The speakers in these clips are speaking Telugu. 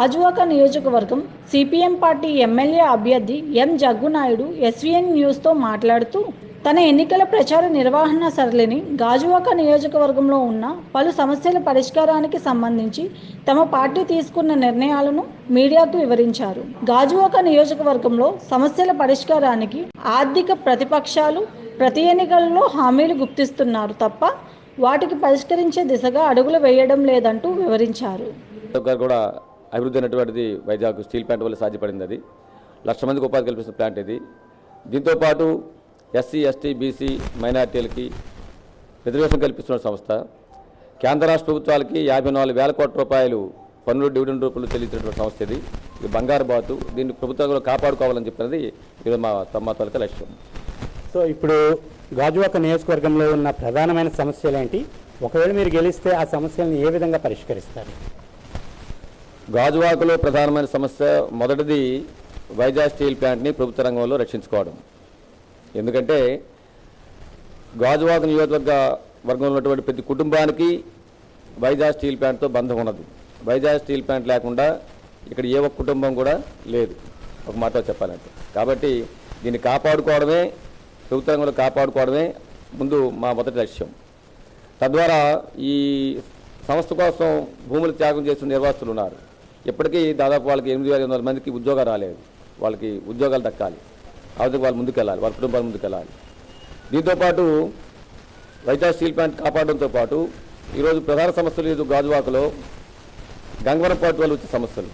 గాజువాక నియోజకవర్గం సిపిఎం పార్టీ ఎమ్మెల్యే అభ్యర్థి ఎం జగ్గునాయుడు ఎస్వీఎన్ న్యూస్తో మాట్లాడుతూ తన ఎన్నికల ప్రచార నిర్వహణ సరళిని గాజువాక నియోజకవర్గంలో ఉన్న పలు సమస్యల పరిష్కారానికి సంబంధించి తమ పార్టీ తీసుకున్న నిర్ణయాలను మీడియాకు వివరించారు. గాజువాక నియోజకవర్గంలో సమస్యల పరిష్కారానికి ఆర్థిక ప్రతిపక్షాలు ప్రతి ఎన్నికల్లో హామీలు గుప్తిస్తున్నారు తప్ప వాటికి పరిష్కరించే దిశగా అడుగులు వేయడం లేదంటూ వివరించారు. కూడా అభివృద్ధి అయినటువంటిది వైజాగ్ స్టీల్ ప్లాంట్ వల్ల సాధ్యపడింది అది. లక్ష మందికి ఉపాధి కల్పిస్తున్న ప్లాంట్ ఇది. దీంతోపాటు ఎస్సీ ఎస్టీ బీసీ మైనార్టీలకి రిజర్వేషన్ కల్పిస్తున్న సంస్థ. కేంద్ర రాష్ట్ర ప్రభుత్వాలకి యాభై నాలుగు వేల కోట్ల రూపాయలు పన్నులు డివిడెండ్ రూపంలో చెల్లించినటువంటి సంస్థ ఇది. ఇది బంగారు బాతు. దీన్ని ప్రభుత్వం కాపాడుకోవాలని చెప్పినది ఇది మా తమ తొలక లక్ష్యం. సో ఇప్పుడు గాజువాక నియోజకవర్గంలో ఉన్న ప్రధానమైన సమస్యలు ఏంటి? ఒకవేళ మీరు గెలిస్తే ఆ సమస్యలను ఏ విధంగా పరిష్కరిస్తారు? గాజువాకలో ప్రధానమైన సమస్య మొదటిది వైజాగ్ స్టీల్ ప్లాంట్ని ప్రభుత్వ రంగంలో రక్షించుకోవడం. ఎందుకంటే గాజువాక నియోజకవర్గ వర్గంలో ఉన్నటువంటి ప్రతి కుటుంబానికి వైజాగ్ స్టీల్ ప్లాంట్తో బంధం ఉన్నది. వైజాగ్ స్టీల్ ప్లాంట్ లేకుండా ఇక్కడ ఏ ఒక్క కుటుంబం కూడా లేదు. ఒక మాటలో చెప్పాలంటే. కాబట్టి దీన్ని కాపాడుకోవడమే ప్రభుత్వ రంగంలో కాపాడుకోవడమే ముందు మా మొదటి లక్ష్యం. తద్వారా ఈ సంస్థ కోసం భూములు త్యాగం చేస్తున్న నిర్వాసులు ఉన్నారు. ఇప్పటికీ దాదాపు వాళ్ళకి ఎనిమిది వేల వందల మందికి ఉద్యోగాలు రాలేదు. వాళ్ళకి ఉద్యోగాలు దక్కాలి. అవతకి వాళ్ళు ముందుకెళ్ళాలి. వాళ్ళ కుటుంబాలు ముందుకెళ్ళాలి. దీంతోపాటు వైజాగ్ స్టీల్ ప్లాంట్ కాపాడడంతో పాటు ఈరోజు ప్రధాన సమస్యలు ఇది గాజువాకలో గంగవరం పోర్టు వల్ల వచ్చే సమస్యలు.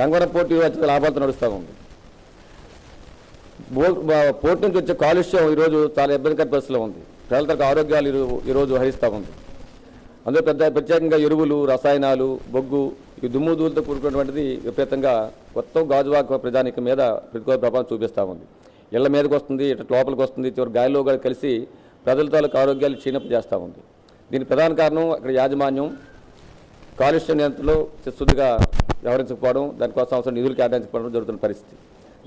గంగవరం పోర్టు ఈరోజు లాభాలతో నడుస్తూ ఉంది. పోర్టు నుంచి వచ్చే కాలుష్యం ఈరోజు చాలా ఇబ్బందికర పరిస్థితిలో ఉంది. ప్రజలకు ఆరోగ్యాలు ఈరోజు హరిస్తూ ఉంది. అందులో పెద్ద ప్రత్యేకంగా ఎరువులు రసాయనాలు బొగ్గు ఈ దుమ్ము ధూళితో కూడుకున్నటువంటిది విపరీతంగా మొత్తం గాజువాక ప్రజానిక మీద ప్రతికూల ప్రభావం చూపిస్తూ ఉంది. ఇళ్ళ మీదకి వస్తుంది ఇటు లోపలికి వస్తుంది చివరి గాలిలో కూడా కలిసి ప్రజల తాలూకు ఆరోగ్యాలు క్షీణింప చేస్తూ ఉంది. దీని ప్రధాన కారణం అక్కడ యాజమాన్యం కాలుష్య నియంత్రణలో చిత్తుగా వ్యవహరించకపోవడం దానికోసం అవసరం నిధులు కేటాయించకపోవడం జరుగుతున్న పరిస్థితి.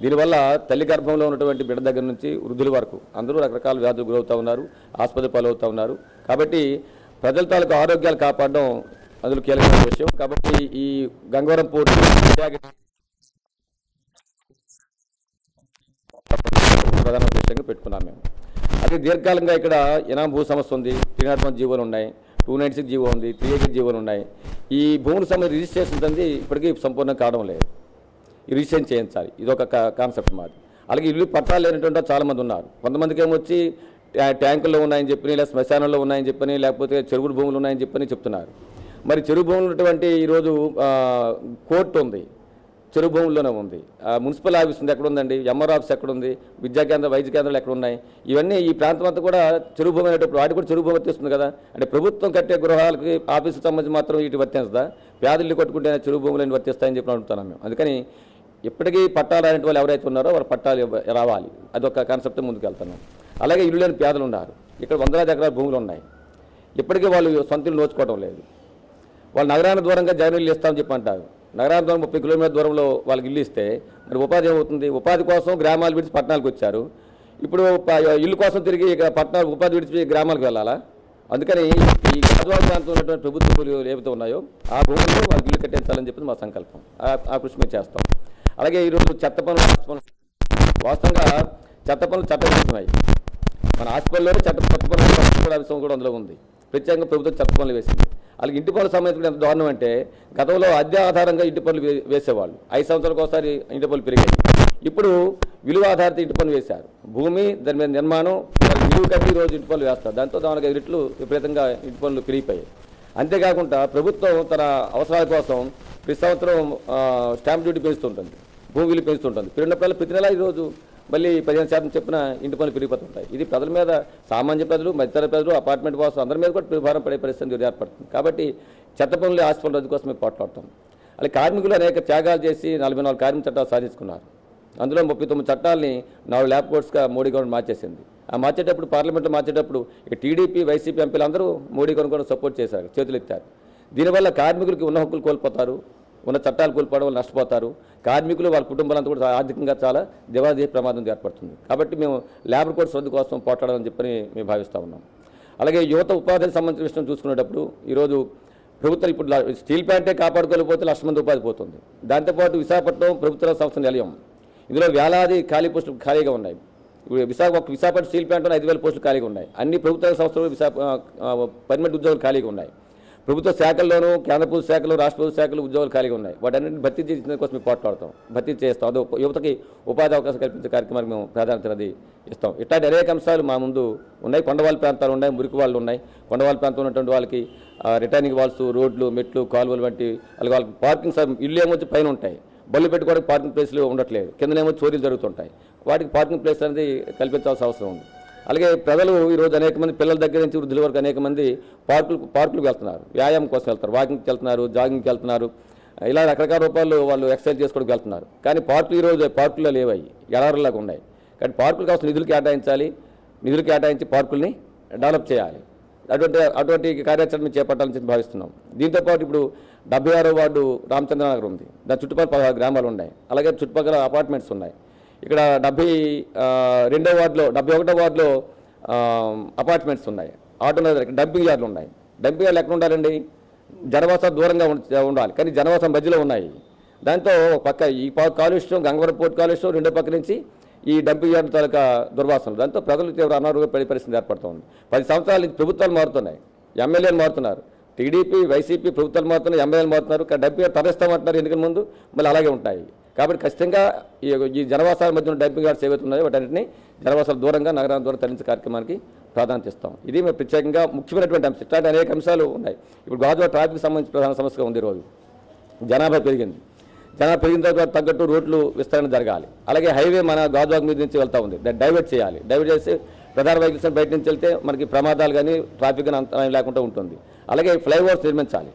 దీనివల్ల తల్లి గర్భంలో ఉన్నటువంటి బిడ్డ దగ్గర నుంచి వృద్ధుల వరకు అందరూ రకరకాల వ్యాధులు గురవుతూ ఉన్నారు ఆసుపత్రి పాలవుతూ ఉన్నారు. కాబట్టి ప్రజల తాలూకు ఆరోగ్యాలు కాపాడడం అందులో కీలకమైన విషయం. కాబట్టి ఈ గంగవరం పోర్టు ప్రధాన విషయంగా పెట్టుకున్నాం మేము. అదే దీర్ఘకాలంగా ఇక్కడ ఇనాం భూ సమస్య ఉంది త్రీ నాట్ వన్ జీవోలు ఉన్నాయి టూ నైన్ సిక్స్ జీవో ఉంది త్రీ ఎయిట్ జీవోలు ఉన్నాయి. ఈ భూములకు సంబంధించి రిజిస్ట్రేషన్ అనేది ఇప్పటికీ సంపూర్ణంగా కావడం లేదు. ఈ రిజిస్ట్రేషన్ చేయించాలి. ఇది ఒక కాన్సెప్ట్ మాది. అలాగే ఇల్లు పట్టాలు లేనటువంటి చాలామంది ఉన్నారు. కొంతమందికి ఏమొచ్చి ట్యాంకుల్లో ఉన్నాయని చెప్పని లేదా శ్మశానంలో ఉన్నాయని చెప్పని లేకపోతే చెరువుడు భూములు ఉన్నాయని చెప్పని చెప్తున్నారు. మరి చెరువు భూములు ఉన్నటువంటి ఈరోజు కోర్టు ఉంది. చెరువు భూముల్లోనే ఉంది. ఆ, మున్సిపల్ ఆఫీస్ ఉంది ఎక్కడ ఉందండి ఎంఆర్ ఆఫీస్ ఎక్కడ ఉంది విద్యా కేంద్రం వైద్య కేంద్రాలు ఎక్కడ ఉన్నాయి ఇవన్నీ ఈ ప్రాంతం అంతా కూడా చెరువు భూమి అనేటప్పుడు వాటి కూడా చెరువు భూమి వర్తిస్తుంది కదా. అంటే ప్రభుత్వం కట్టే గృహాలకి ఆఫీసులకు సంబంధించి మాత్రం ఇటు వర్తిస్తుందా పేదలు కొట్టుకుంటే చెరువు భూములను వర్తిస్తాయని చెప్పి అడుగుతున్నాం మేము. అందుకని ఇప్పటికీ పట్టాలు రాని వాళ్ళు ఎవరైతే ఉన్నారో వాళ్ళ పట్టాలు రావాలి. అదొక కాన్సెప్ట్ ముందుకు వెళ్తున్నాం. అలాగే ఇల్లు లేని పేదలు ఉన్నారు. ఇక్కడ వందలాది ఎకరాల భూములు ఉన్నాయి. ఇప్పటికీ వాళ్ళు సొంతలు నోచుకోవడం లేదు. వాళ్ళు నగరానికి దూరంగా జగన్ ఇల్లు ఇస్తామని చెప్పి అంటారు నగరానికి దూరం ముప్పై కిలోమీటర్ దూరంలో వాళ్ళకి ఇల్లు ఇస్తే మరి ఉపాధి ఏమవుతుంది? ఉపాధి కోసం గ్రామాలు విడిచి పట్టణాలకు వచ్చారు. ఇప్పుడు ఇల్లు కోసం తిరిగి ఇక పట్టణాలకు ఉపాధి విడిచి గ్రామాలకు వెళ్ళాలా? అందుకని ఈ గాజువాడ ప్రాంతంలో ఉన్నటువంటి ప్రభుత్వ భూములు ఏవైతే ఉన్నాయో ఆ భూముల్లో వాళ్ళకి ఇల్లు కట్టించాలని చెప్పి మా సంకల్పం. ఆ- కృషి మేము చేస్తాం. అలాగే ఈరోజు చెత్త పనులు ఆస్తి పనులు వాస్తవంగా చెత్త పనులు చట్టవిరుద్ధమై మన హాస్పిటల్లోనే చట్ట చెత్త పనులు కూడా అంశం కూడా అందులో ఉంది. ప్రత్యేకంగా ప్రభుత్వం చెత్త పనులు వేసింది. వాళ్ళకి ఇంటి పనుల సంబంధించిన కూడా ఎంత దారుణం అంటే గతంలో అద్దె ఆధారంగా ఇంటి పనులు వే- వేసేవాళ్ళు. ఐదు సంవత్సరాలకు ఒకసారి ఇంటి పనులు పెరిగాయి. ఇప్పుడు విలువ ఆధారిత ఇంటి పనులు వేశారు. భూమి దాని మీద నిర్మాణం విలువ కట్టి ఈ రోజు ఇంటి పనులు వేస్తారు. దాంతో దానికి ఐదు రెట్లు విపరీతంగా ఇంటి పనులు పెరిగిపోయాయి. అంతేకాకుండా ప్రభుత్వం తన అవసరాల కోసం ప్రతి సంవత్సరం స్టాంప్ డ్యూటీ పెంచుతుంటుంది. భూమి విలువ పెంచుతుంటుంది. పెరిగినప్పుడు ప్రతి నెల ఈరోజు మళ్ళీ పదిహేను శాతం చెప్పిన ఇంటి పనులు పెరిగిపోతుంటాయి. ఇది ప్రజల మీద సామాన్య ప్రజలు మధ్యతర ప్రజలు అపార్ట్మెంట్ వాసు అందరి మీద కూడా భారం పడే పరిస్థితి ఏర్పడుతుంది. కాబట్టి చెత్త పనులు హాస్పిటల్ రద్దు కోసం మేము పోట్లాడతాం అలాగే కార్మికులు అనేక త్యాగాలు చేసి నలభై నాలుగు కార్మిక చట్టాలు సాధించుకున్నారు. అందులో ముప్పై తొమ్మిది చట్టాలని నాలుగు ల్యాబ్ కోర్ట్స్గా మోడీ గవర్నమెంట్ మార్చేసింది. ఆ మార్చేటప్పుడు పార్లమెంట్లో మార్చేటప్పుడు ఈ టీడీపీ వైసీపీ ఎంపీలు అందరూ మోడీ గవర్నమెంట్ కూడా సపోర్ట్ చేశారు చేతులు ఎత్తారు దీనివల్ల కార్మికులకి ఉన్న హక్కులు కోల్పోతారు. ఉన్న చట్టాలు కోల్పోవడం వల్ల నష్టపోతారు. కార్మికులు వాళ్ళ కుటుంబాలంతా కూడా ఆర్థికంగా చాలా దివాదే ప్రమాదం ఏర్పడుతుంది. కాబట్టి మేము లేబర్ కోడ్ రద్దు కోసం పోట్లాడాలని చెప్పని మేము భావిస్తూ ఉన్నాం. అలాగే యువత ఉపాధికి సంబంధించిన విషయం చూసుకునేటప్పుడు ఈరోజు ప్రభుత్వం ఇప్పుడు స్టీల్ ప్లాంటే కాపాడుకోలేకపోతే లక్ష మంది ఉపాధి పోతుంది. దాంతోపాటు విశాఖపట్నం ప్రభుత్వ సంస్థ నిలయం. ఇందులో వేలాది ఖాళీ పోస్టులు ఖాళీగా ఉన్నాయి. ఇప్పుడు విశాఖ ఒక విశాఖపట్నం స్టీల్ ప్లాంట్లో ఐదు వేల పోస్టులు ఖాళీగా ఉన్నాయి. అన్ని ప్రభుత్వ సంస్థలు విశాఖ పర్మనెంట్ ఉద్యోగులు ఖాళీగా ఉన్నాయి. ప్రభుత్వ శాఖల్లోనూ కేంద్ర ప్రభుత్వ శాఖలు రాష్ట్ర ప్రభుత్వ శాఖలు ఉద్యోగాలు ఖాళీగా ఉన్నాయి. వాటన్నింటిని భర్తీ చేసిన కోసం మేము పోట్లాడతాం. భర్తీ చేస్తాం. అది యువతకి ఉపాధి అవకాశం కల్పించే కార్యక్రమానికి మేము ప్రాధాన్యత అనేది ఇస్తాం. ఇట్లాంటి అనేక అంశాలు మా ముందు ఉన్నాయి. కొండవాళ్ళ ప్రాంతాలు ఉన్నాయి. మురికి వాళ్ళు ఉన్నాయి. కొండవాళ్ళ ప్రాంతంలో ఉన్నటువంటి వాళ్ళకి రిటర్నింగ్ వాల్స్ రోడ్లు మెట్లు కాలువలు వంటి అలాగే వాళ్ళకి పార్కింగ్ సార్ ఇల్లు ఏమొచ్చి పైన ఉంటాయి. బళ్ళు పెట్టుకోవడానికి పార్కింగ్ ప్లేస్లు ఉండట్లేదు. కిందనేమో చోరీలు జరుగుతుంటాయి. వాటికి పార్కింగ్ ప్లేస్ అనేది కల్పించాల్సిన అవసరం ఉంది. అలాగే ప్రజలు ఈరోజు అనేక మంది పిల్లల దగ్గర నుంచి వృద్ధుల వరకు అనేక మంది పార్కులు పార్కులకు వెళ్తున్నారు. వ్యాయామం కోసం వెళ్తారు. వాకింగ్కి వెళ్తున్నారు జాగింగ్కి వెళ్తున్నారు. ఇలా రకరకాల రూపాయలు వాళ్ళు ఎక్సర్సైజ్ చేసుకోవడానికి వెళ్తున్నారు. కానీ పార్కులు ఈరోజు పార్కుల్లో లేవాయి ఎడారులాగా ఉన్నాయి. కానీ పార్కులు కావాల్సిన నిధులు కేటాయించాలి. నిధులు కేటాయించి పార్కుల్ని డెవలప్ చేయాలి. అటువంటి అటువంటి కార్యాచరణ చేపట్టాలని చెప్పి భావిస్తున్నాం. దీంతోపాటు ఇప్పుడు డెబ్బై ఆరో వార్డు రామచంద్రనగర్ ఉంది. దాని చుట్టుపక్కల పదహారు గ్రామాలు ఉన్నాయి. అలాగే చుట్టుపక్కల అపార్ట్మెంట్స్ ఉన్నాయి. ఇక్కడ డెబ్బై రెండో వార్డులో డెబ్బై ఒకటో వార్డులో అపార్ట్మెంట్స్ ఉన్నాయి. ఆటోనగర్ డంపింగ్ యార్డులు ఉన్నాయి. డంపింగ్ యార్డులు ఎక్కడ ఉండాలండి? జనవాసం దూరంగా ఉండాలి. కానీ జనవాసం మధ్యలో ఉన్నాయి. దాంతో పక్క ఈ కాలుష్యం గంగవరం పోర్ట్ కాలుష్యం రెండో పక్క నుంచి ఈ డంపింగ్ యార్డ్ తాలూకా దుర్వాసనలు. దాంతో ప్రజలు తీవ్ర అనారోగ్య పడే పరిస్థితి ఏర్పడుతుంది పది సంవత్సరాల నుంచి ప్రభుత్వాలు మారుతున్నాయి. ఎమ్మెల్యేలు మారుతున్నారు. టీడీపీ వైసీపీ ప్రభుత్వాలు మారుతున్నాయి ఎమ్మెల్యేలు మారుతున్నారు. డంపింగ్ యార్డ్ తరలిస్తామంటున్నారు ఎన్నికల ముందు. మళ్ళీ అలాగే ఉంటాయి కాబట్టి ఖచ్చితంగా ఈ జనవాసాల మధ్య ఉన్న డంపింగ్ యార్డ్స్ ఏవైతే ఉన్నాయో వాటన్నింటినీ జనవాసాల దూరంగా నగరాల ద్వారా తరలించే కార్యక్రమానికి ప్రాధాన్యత ఇస్తాం. ఇది మేము ప్రత్యేకంగా ముఖ్యమైనటువంటి అంశం. ఇట్లాంటి అనేక అంశాలు ఉన్నాయి. ఇప్పుడు గాజువా ట్రాఫిక్ సంబంధించి ప్రధాన సమస్యగా ఉంది ఈరోజు. జనాభా పెరిగింది. జనాభా పెరిగిన తర్వాత తగ్గట్టు రోడ్లు విస్తరణ జరగాలి. అలాగే హైవే మన గాజువాక్ మీద నుంచి వెళ్తూ ఉంది. దాన్ని డైవర్ట్ చేయాలి. డైవర్ట్ చేసి ప్రధాన వెహికల్స్ బయట నుంచి వెళ్తే మనకి ప్రమాదాలు కానీ ట్రాఫిక్ కానీ అంతరాయం లేకుండా ఉంటుంది. అలాగే ఫ్లైఓవర్స్ నిర్మించాలి.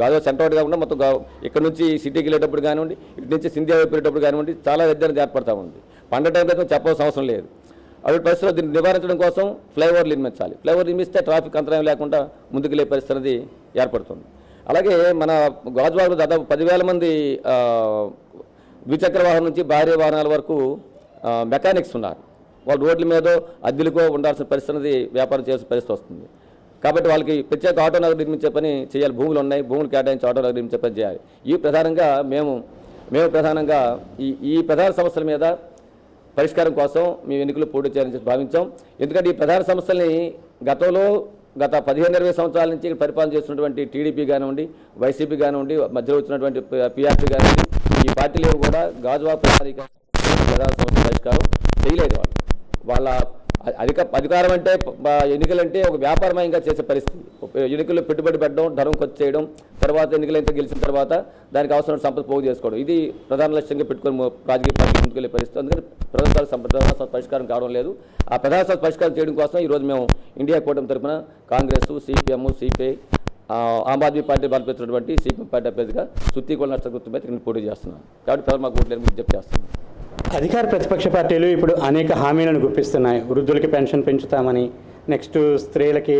గాజో సెంటర్ కాకుండా మొత్తం ఇక్కడ నుంచి సిటీకి వెళ్ళేటప్పుడు కానివ్వండి ఇటు నుంచి సింధియా వైపు వెళ్ళేటప్పుడు కానివ్వండి చాలా వ్యర్థాన్ని ఏర్పడతా ఉంది. పండ టైం అయితే చెప్పాల్సిన అవసరం లేదు. అవి పరిస్థితుల్లో దీన్ని నివారించడం కోసం ఫ్లైఓవర్లు నిర్మించాలి. ఫ్లైఓవర్ నిర్మిస్తే ట్రాఫిక్ అంతరాయం లేకుండా ముందుకెళ్ళే పరిస్థితి అనేది ఏర్పడుతుంది. అలాగే మన గాజువాడలో దాదాపు పదివేల మంది ద్విచక్ర వాహనం నుంచి భారీ వాహనాల వరకు మెకానిక్స్ ఉన్నారు. వాళ్ళు రోడ్ల మీద అద్దెలకో ఉండాల్సిన పరిస్థితి వ్యాపారం చేసే పరిస్థితి వస్తుంది. కాబట్టి వాళ్ళకి ప్రత్యేక ఆటో నగర్ నిర్మించే పని చేయాలి. భూములు ఉన్నాయి భూములు కేటాయించి ఆటో నగర్ నిర్మించే పని చేయాలి. ఈ ప్రధానంగా మేము మేము ప్రధానంగా ఈ ఈ ప్రధాన సమస్యల మీద పరిష్కారం కోసం మేము ఎన్నికలు పోటీ చేయాలని చెప్పి భావించాం. ఎందుకంటే ఈ ప్రధాన సమస్యల్ని గతంలో గత పదిహేను ఇరవై సంవత్సరాల నుంచి పరిపాలన చేస్తున్నటువంటి టీడీపీ కానివ్వండి వైసీపీ కానివ్వండి మధ్యలో వచ్చినటువంటి పీఆర్పీ కానివ్వండి ఈ పార్టీలు కూడా గాజువా ప్రణాళిక ప్రధాన సమస్య పరిష్కారం చేయలేదు వాళ్ళు. వాళ్ళ అధిక అధికారం అంటే ఎన్నికలంటే ఒక వ్యాపారమయంగా చేసే పరిస్థితి. ఎన్నికల్లో పెట్టుబడి పెట్టడం ధనం ఖర్చు చేయడం తర్వాత ఎన్నికలైతే గెలిచిన తర్వాత దానికి అవసరమైన సంపద పోగు చేసుకోవడం. ఇది ప్రధాన లక్ష్యంగా పెట్టుకొని రాజకీయ పార్టీ ముందుకెళ్ళే పరిస్థితి. అందుకని ప్రధాన ప్రధాన పరిష్కారం కావడం లేదు. ఆ ప్రధాన పరిష్కారం చేయడం కోసం ఈరోజు మేము ఇండియా కూటమి తరఫున Congress CPM CPI Aam Aadmi party బలపెట్టినటువంటి CPM party అభ్యర్థిగా సుత్తికోళ్ళ నష్ట గుర్తు పోటీ చేస్తున్నాం కాబట్టి ప్రజలు మాకు ఓట్లేని విజ్ఞప్తి చేస్తున్నాను. అధికార ప్రతిపక్ష పార్టీలు ఇప్పుడు అనేక హామీలను గుప్పిస్తున్నాయి. వృద్ధులకి పెన్షన్ పెంచుతామని నెక్స్ట్ స్త్రీలకి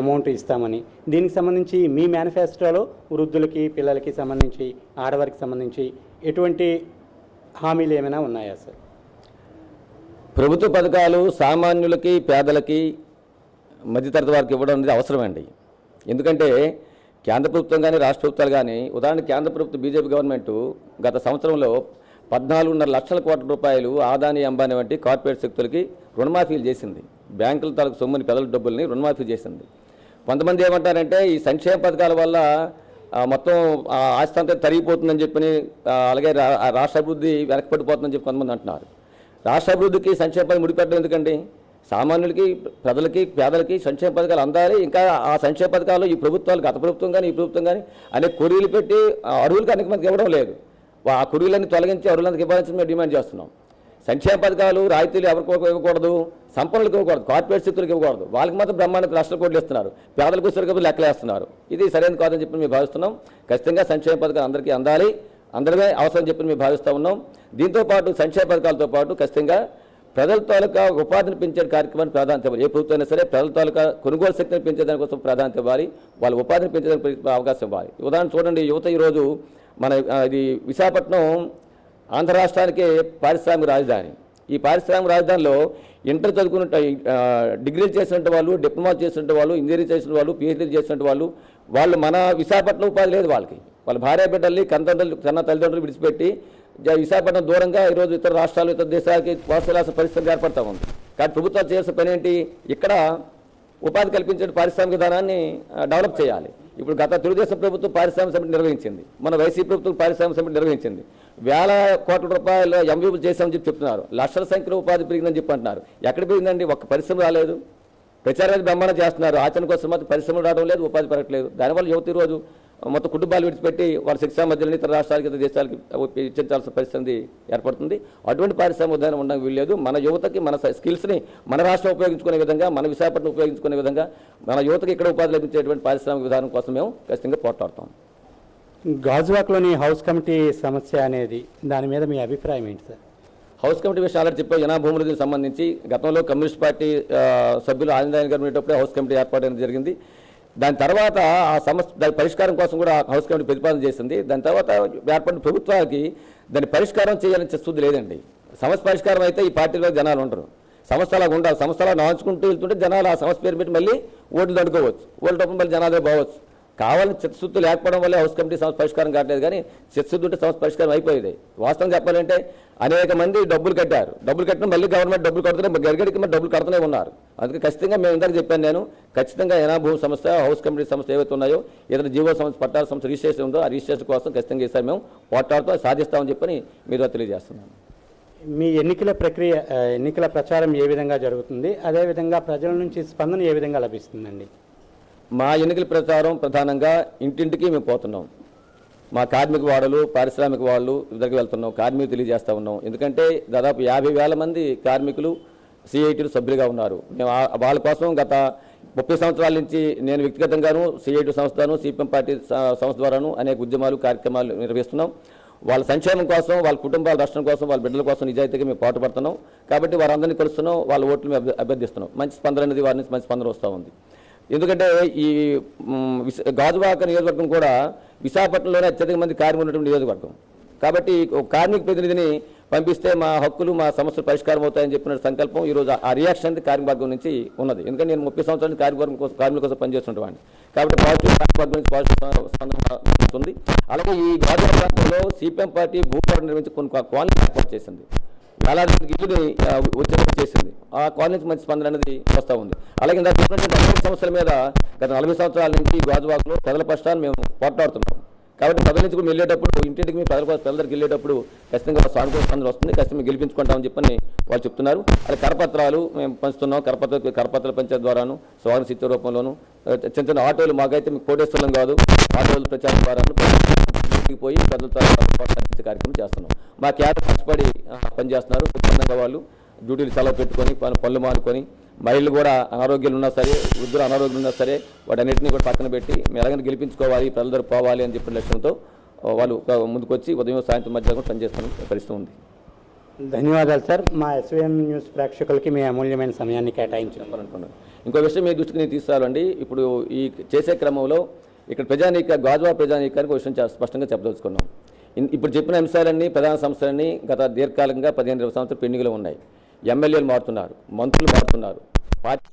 అమౌంట్ ఇస్తామని. దీనికి సంబంధించి మీ మేనిఫెస్టోలో వృద్ధులకి పిల్లలకి సంబంధించి ఆడవారికి సంబంధించి ఎటువంటి హామీలు ఏమైనా ఉన్నాయా సార్? ప్రభుత్వ పథకాలు సామాన్యులకి పేదలకి మధ్యతరగతి వారికి ఇవ్వడం అనేది అవసరమండి. ఎందుకంటే కేంద్ర ప్రభుత్వం కానీ రాష్ట్ర ప్రభుత్వాలు కానీ ఉదాహరణకు కేంద్ర ప్రభుత్వం బీజేపీ గవర్నమెంట్ గత సంవత్సరంలో పద్నాలుగున్నర లక్షల కోట్ల రూపాయలు ఆదాని అంబానీ వంటి కార్పొరేట్ శక్తులకి రుణమాఫీలు చేసింది. బ్యాంకుల తాలూకు సొమ్ముని పెదల డబ్బుల్ని రుణమాఫీ చేసింది. కొంతమంది ఏమంటారంటే ఈ సంక్షేమ పథకాల వల్ల మొత్తం ఆ, ఆస్తి అంతా తరిగిపోతుందని చెప్పని అలాగే రా- రాష్ట్ర అభివృద్ధి వెనకపడిపోతుందని చెప్పి కొంతమంది అంటున్నారు. రాష్ట్ర అభివృద్ధికి సంక్షేమ పథకం ముడిపెట్టడం ఎందుకండి? సామాన్యులకి ప్రజలకి పేదలకి సంక్షేమ పథకాలు అందాలి. ఇంకా ఆ సంక్షేమ పథకాలు ఈ ప్రభుత్వాలు గత ప్రభుత్వం కానీ ఈ ప్రభుత్వం కానీ అనేక కొరీలు పెట్టి ఆ అనేక మందికి ఇవ్వడం లేదు. ఆ కురుగులన్నీ తొలగించి అరులందరికీ ఇవ్వాలని మేము డిమాండ్ చేస్తున్నాం. సంక్షేమ పథకాలు రాయితీలు ఎవరికి ఇవ్వకూడదు సంపన్నులకు ఇవ్వకూడదు కార్పొరేట్ శక్తులకు ఇవ్వకూడదు. వాళ్ళకి మాత్రం బ్రహ్మాండకు రాష్ట్ర కోట్లు ఇస్తున్నారు. పేదలకు సరిగ్గా లెక్కలేస్తున్నారు. ఇది సరైన కాదని చెప్పి మేము భావిస్తున్నాం. ఖచ్చితంగా సంక్షేమ పథకాలు అందరికీ అందాలి. అందరికీ అవసరం చెప్పి మేము భావిస్తూ ఉన్నాం. దీంతో పాటు సంక్షేమ పథకాలతో పాటు ఖచ్చితంగా ప్రజల తాలూకా ఉపాధిని పెంచే కార్యక్రమాన్ని ప్రాధాన్యత ఇవ్వాలి. ఏ ప్రభుత్వం అయినా సరే ప్రజల తాలూకా కొనుగోలు శక్తిని పెంచేదానికోసం ప్రాధాన్యత ఇవ్వాలి. వాళ్ళ ఉపాధిని పెంచేదానికి అవకాశం ఇవ్వాలి. ఉదాహరణ చూడండి యువత ఈరోజు మన ఇది విశాఖపట్నం ఆంధ్ర రాష్ట్రానికే పారిశ్రామిక రాజధాని. ఈ పారిశ్రామిక రాజధానిలో ఇంటర్ చదువుకున్న డిగ్రీలు చేసినట్టు వాళ్ళు డిప్లొమా చేసినట్టు వాళ్ళు ఇంజనీరింగ్ చేసిన వాళ్ళు పిహెచ్డీ చేసినట్టు వాళ్ళు వాళ్ళు మన విశాఖపట్నం ఉపాధి లేదు వాళ్ళకి. వాళ్ళ భార్య బిడ్డల్ని కన్నతండ్రులు కన్న తల్లిదండ్రులు విడిచిపెట్టి విశాఖపట్నం దూరంగా ఈరోజు ఇతర రాష్ట్రాలు ఇతర దేశాలకి వాసలాస పరిస్థితి ఏర్పడతా ఉంది. కానీ ప్రభుత్వాలు చేసే పని ఏంటి? ఇక్కడ ఉపాధి కల్పించే పారిశ్రామిక విధానాన్ని డెవలప్ చేయాలి. ఇప్పుడు గత తెలుగుదేశం ప్రభుత్వం పారిశ్రామిక సమితి నిర్వహించింది. మన వైసీపీ ప్రభుత్వం పారిశ్రామిక సమితి నిర్వహించింది. వేల కోట్ల రూపాయలు ఎంబీలు చేశామని చెప్పి చెప్తున్నారు. లక్షల సంఖ్యలో ఉపాధి పెరిగిందని చెప్పి అంటున్నారు. ఎక్కడ పెరిగిందండి? ఒక్క పరిశ్రమ రాలేదు. ప్రచారానికి బ్రహ్మాండం చేస్తున్నారు. ఆచరణ కోసం మాత్రం పరిశ్రమలు రావడం లేదు ఉపాధి పెరగట్లేదు దానివల్ల యువతి రోజు మొత్తం కుటుంబాలు విడిచిపెట్టి వాళ్ళ శిక్షా మధ్యలో ఇతర రాష్ట్రాలకి ఇతర దేశాలకి ఇచ్చించాల్సిన పరిస్థితి ఏర్పడుతుంది. అటువంటి పారిశ్రామిక విధానం ఉండడం వీల్లేదు. మన యువతకి మన స్కిల్స్ని మన రాష్ట్రం ఉపయోగించుకునే విధంగా మన విశాఖపట్నం ఉపయోగించుకునే విధంగా మన యువతకి ఇక్కడ ఉపాధి లభించేటువంటి పారిశ్రామిక విధానం కోసం మేము ఖచ్చితంగా పోట్లాడతాం. గాజువాక్లోని హౌస్ కమిటీ సమస్య అనేది దాని మీద మీ అభిప్రాయం ఏంటి సార్? హౌస్ కమిటీ విషయం ఆల్రెడీ చెప్పా దీనికి సంబంధించి. గతంలో కమ్యూనిస్ట్ పార్టీ సభ్యులు ఆనందాయన్ గారు ఉండేటప్పుడే హౌస్ కమిటీ ఏర్పాటు జరిగింది. దాని తర్వాత ఆ సమస్య దాని పరిష్కారం కోసం కూడా హౌస్ కమిటీ ప్రతిపాదన చేసింది. దాని తర్వాత ఏర్పడిన ప్రభుత్వానికి దాని పరిష్కారం చేయాలని చేస్తుంది లేదండి. సమస్య పరిష్కారం అయితే ఈ పార్టీలో జనాలు ఉండరు. సంస్థ అలా ఉండాలి. సంస్థ అలా నాంచుకుంటూ వెళ్తుంటే జనాలు ఆ సమస్య పేరు పెట్టి మళ్ళీ ఓట్లు దండుకోవచ్చు ఓట్లు మళ్ళీ జనాలే బావచ్చు కావాలని చిత్తశుద్ధి లేకపోవడం వల్లే హౌస్ కమిటీ సమస్య పరిష్కారం కావట్లేదు కానీ చిత్తశుద్ధి ఉంటే సమస్య పరిష్కారం అయిపోయేది. వాస్తవం చెప్పాలంటే అనేక మంది డబ్బులు కట్టారు. డబ్బులు కట్టిన మళ్ళీ గవర్నమెంట్ డబ్బులు కడుతున్నాయి గడిగడికి మరి డబ్బులు కడుతూనే ఉన్నారు. అందుకే ఖచ్చితంగా మేము ఇందాక చెప్పాను నేను ఖచ్చితంగా ఎనా భూమి సమస్య హౌస్ కమిటీ సమస్య ఏవైతే ఉన్నాయో ఇతర జీవో సమస్య పట్టాల సమస్య రిజిస్ట్రేషన్ ఉందో ఆ రిజిస్ట్రేషన్ కోసం ఖచ్చితంగా ఈసారి మేము పోట్లాడుతూ సాధిస్తామని చెప్పని మీరు తెలియజేస్తున్నాను. మీ ఎన్నికల ప్రక్రియ ఎన్నికల ప్రచారం ఏ విధంగా జరుగుతుంది? అదేవిధంగా ప్రజల నుంచి స్పందన ఏ విధంగా లభిస్తుందండి? మా ఎన్నికల ప్రచారం ప్రధానంగా ఇంటింటికి మేము పోతున్నాం. మా కార్మిక వాడలు పారిశ్రామిక వాళ్ళు దగ్గరికి వెళ్తున్నాం కార్మికులు తెలియజేస్తూ ఉన్నాం. ఎందుకంటే దాదాపు యాభై వేల మంది కార్మికులు సిఐటీలు సభ్యులుగా ఉన్నారు. మేము వాళ్ళ కోసం గత ముప్పై సంవత్సరాల నుంచి నేను వ్యక్తిగతంగాను సిఐటి సంస్థను సిపిఎం పార్టీ సంస్థ ద్వారాను అనేక ఉద్యమాలు కార్యక్రమాలు నిర్వహిస్తున్నాం. వాళ్ళ సంక్షేమం కోసం వాళ్ళ కుటుంబాల రక్షణ కోసం వాళ్ళ బిడ్డల కోసం నిజాయితీగా మేము పాటుపడుతున్నాం. కాబట్టి వారందరినీ కలుస్తున్నాం వాళ్ళ ఓట్లు మేము అభ్యర్థిస్తున్నాం. మంచి స్పందన అనేది వారి నుంచి మంచి స్పందన వస్తూ ఉంది. ఎందుకంటే ఈ గాజువాక నియోజకవర్గం కూడా విశాఖపట్నంలోనే అత్యధిక మంది కార్మికులు ఉన్నటువంటి నియోజకవర్గం. కాబట్టి కార్మిక ప్రతినిధిని పంపిస్తే మా హక్కులు మా సమస్యలు పరిష్కారం అవుతాయని చెప్పిన సంకల్పం ఈరోజు ఆ రియాక్షన్ కార్మికవర్గం కార్మిక వర్గం నుంచి ఉన్నది. ఎందుకంటే నేను ముప్పై సంవత్సరాలు కార్మికవర్గం కోసం కార్మికుల కోసం పనిచేస్తుంటాను కాబట్టి పాజిటివ్ కార్మిక వర్గం నుంచి పాజిటివ్ అలాగే ఈ గాజువాక ప్రాంతంలో సిపిఎం పార్టీ భూపాటు నిర్మించి కొన్ని కాలనీ ఏర్పాటు చేసింది. చాలా ఇల్లుని ఉద్యోగం చేసింది. ఆ కాలనీ నుంచి మంచి స్పందన అనేది వస్తూ ఉంది. అలాగే ఇందాక చెప్పినటువంటి అనేక సమస్యల మీద గత నలభై సంవత్సరాల నుంచి గాజువాకలో ప్రజల పక్షాన్ని మేము పోట్లాడుతున్నాం. కాబట్టి ప్రజల నుంచి కూడా వెళ్ళేటప్పుడు ఇంటింటికి మీ ప్రజల ప్రజల వెళ్ళేటప్పుడు ఖచ్చితంగా సానుకూల స్పందన వస్తుంది. ఖచ్చితంగా గెలిపించుకుంటామని చెప్పని వాళ్ళు చెప్తున్నారు. అది కరపత్రాలు మేము పంచుతున్నాం. కరపత్ర కరపత్రాలు పంచే ద్వారాను స్వాగత సిద్ధ రూపంలోను. చిన్న చిన్న ఆటోలు మాకైతే మీకు కోటేశ్వరం కాదు. ఆటోలు ప్రచారం ద్వారా పోయి ప్రోత్సహించే కార్యక్రమం చేస్తున్నాం. మా క్యాడర్ కష్టపడి పనిచేస్తున్నారు స్వచ్ఛందంగా వాళ్ళు డ్యూటీలు సెలవు పెట్టుకొని పను- పనులు మానుకొని మహిళలు కూడా అనారోగ్యాలు ఉన్నా సరే వృద్ధులు అనారోగ్యాలు ఉన్నా సరే వాటన్నిటిని కూడా పక్కన పెట్టి మేము ఎలాగైనా గెలిపించుకోవాలి ప్రజల దగ్గర పోవాలి అని చెప్పిన లక్ష్యంతో వాళ్ళు ముందుకొచ్చి ఉదయం సాయంత్రం మధ్య కూడా పనిచేస్తున్న పరిస్థితి ఉంది. ధన్యవాదాలు సార్. మా ఎస్వీఎం న్యూస్ ప్రేక్షకులకి మీ అమూల్యమైన సమయాన్ని కేటాయించారు. చెప్పాలనుకున్నాను. ఇంకో విషయం మీ దృష్టికి నేను తీసుకురావాలండి. ఇప్పుడు ఈ చేసే క్రమంలో ఇక్కడ ప్రజానీక గాజువా ప్రజానీకానికి విషయం చాలా స్పష్టంగా చెప్పదలుచుకున్నాం. ఇప్పుడు చెప్పిన అంశాలన్నీ ప్రధాన సంస్థలన్నీ గత దీర్ఘకాలంగా పదిహేను ఇరవై సంవత్సరాలు పెండింగ్లో ఉన్నాయి. ఎమ్మెల్యేలు మారుతున్నారు మంత్రులు మారుతున్నారు పార్టీ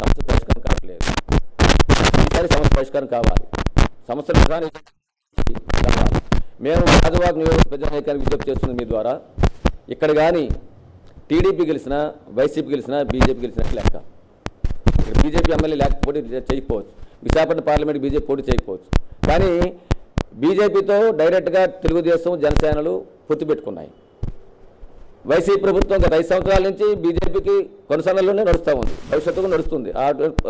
సమస్య పరిష్కారం కావట్లేదు. ఈసారి సమస్య పరిష్కారం కావాలి. సమస్యలు ప్రధాన కావాలి. మేము గాజువాక్ నియోజక ప్రజానీకానికి విజ్ఞప్తి చేస్తుంది మీ ద్వారా ఇక్కడ కానీ టీడీపీ గెలిచినా వైసీపీ గెలిచినా బీజేపీ గెలిచినట్టు లెక్క. ఇక్కడ బీజేపీ ఎమ్మెల్యే లేకపోతే చేయకపోవచ్చు. విశాఖపట్నం పార్లమెంట్ బీజేపీ పోటీ చేయకపోవచ్చు. కానీ బీజేపీతో డైరెక్ట్గా తెలుగుదేశం జనసేనలు పొత్తు పెట్టుకున్నాయి. వైసీపీ ప్రభుత్వం గత ఐదు సంవత్సరాల నుంచి బీజేపీకి కొనసాగలోనే నడుస్తూ ఉంది. భవిష్యత్తుకు నడుస్తుంది. ఆ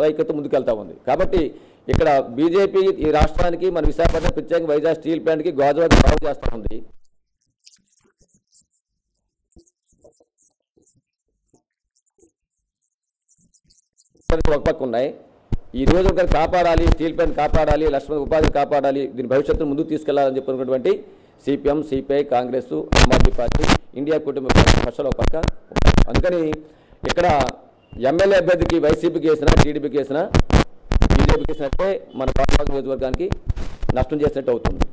ఐక్యత ముందుకెళ్తా ఉంది. కాబట్టి ఇక్కడ బీజేపీ ఈ రాష్ట్రానికి మన విశాఖపట్నం ప్రత్యేకంగా వైజాగ్ స్టీల్ ప్లాంట్కి గోదావరి బాగు చేస్తూ ఉంది. ఒక పక్క ఉన్నాయి. ఈ రోజు ఒకరు కాపాడాలి స్టీల్ ప్లాంట్ కాపాడాలి లక్ష ఉపాధి ఉపాధిని కాపాడాలి దీని భవిష్యత్తును ముందుకు తీసుకెళ్ళాలని చెప్పినటువంటి CPM CPI Congress Aam Aadmi party India కుటుంబ పక్షాలు ఒక పక్క అందుకని ఇక్కడ ఎమ్మెల్యే అభ్యర్థికి వైసీపీకి వేసినా టీడీపీకి వేసినా బీజేపీకి వేసినట్టే మన పాలక నియోజకవర్గానికి నష్టం చేసినట్టు అవుతుంది.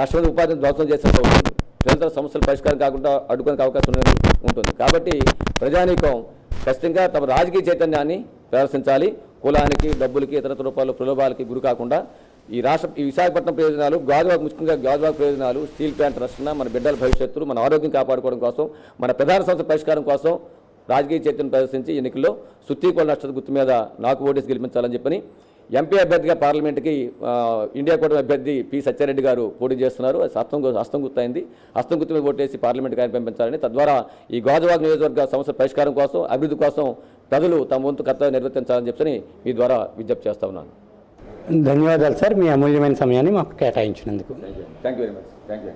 లక్ష ఉపాధిని ధ్వంసం చేసినట్టు అవుతుంది. నిరంతర సమస్యలు పరిష్కారం కాకుండా అడ్డుకోనికి అవకాశం ఉన్నది ఉంటుంది. కాబట్టి ప్రజానీకం ఖచ్చితంగా తమ రాజకీయ చైతన్యాన్ని ప్రదర్శించాలి. కులానికి డబ్బులకి ఇతర రూపాయల ప్రలోభాలకి గురి కాకుండా ఈ రాష్ట్ర ఈ విశాఖపట్నం ప్రయోజనాలు గాజువాక ముఖ్యంగా గాజువాక ప్రయోజనాలు స్టీల్ ప్లాంట్ రక్షణ మన బిడ్డల భవిష్యత్తు మన ఆరోగ్యం కాపాడుకోవడం కోసం మన ప్రధాన సమస్య పరిష్కారం కోసం రాజకీయ చైతన్యం ప్రదర్శించి ఎన్నికల్లో సుత్తీకోల నష్టత గుర్తు మీద నాకు ఓటేసి గెలిపించాలని చెప్పని ఎంపీ అభ్యర్థిగా పార్లమెంట్కి ఇండియా కూటమి అభ్యర్థి పి. సత్యారెడ్డి గారు పోటీ చేస్తున్నారు. హస్తం హస్తం గుర్తు అయింది హస్తం గుర్తు మీద ఓటేసి పార్లమెంట్కి ఆయన పంపించాలని తద్వారా ఈ గాజువాక నియోజకవర్గ సమస్య పరిష్కారం కోసం అభివృద్ధి కోసం ప్రజలు తమ వంతు కర్తవ్యం నిర్వర్తించాలని చెప్పని మీ ద్వారా విజ్ఞప్తి చేస్తా ఉన్నాను. ధన్యవాదాలు సార్. మీ అమూల్యమైన సమయాన్ని మాకు కేటాయించినందుకు. Thank you very much thank you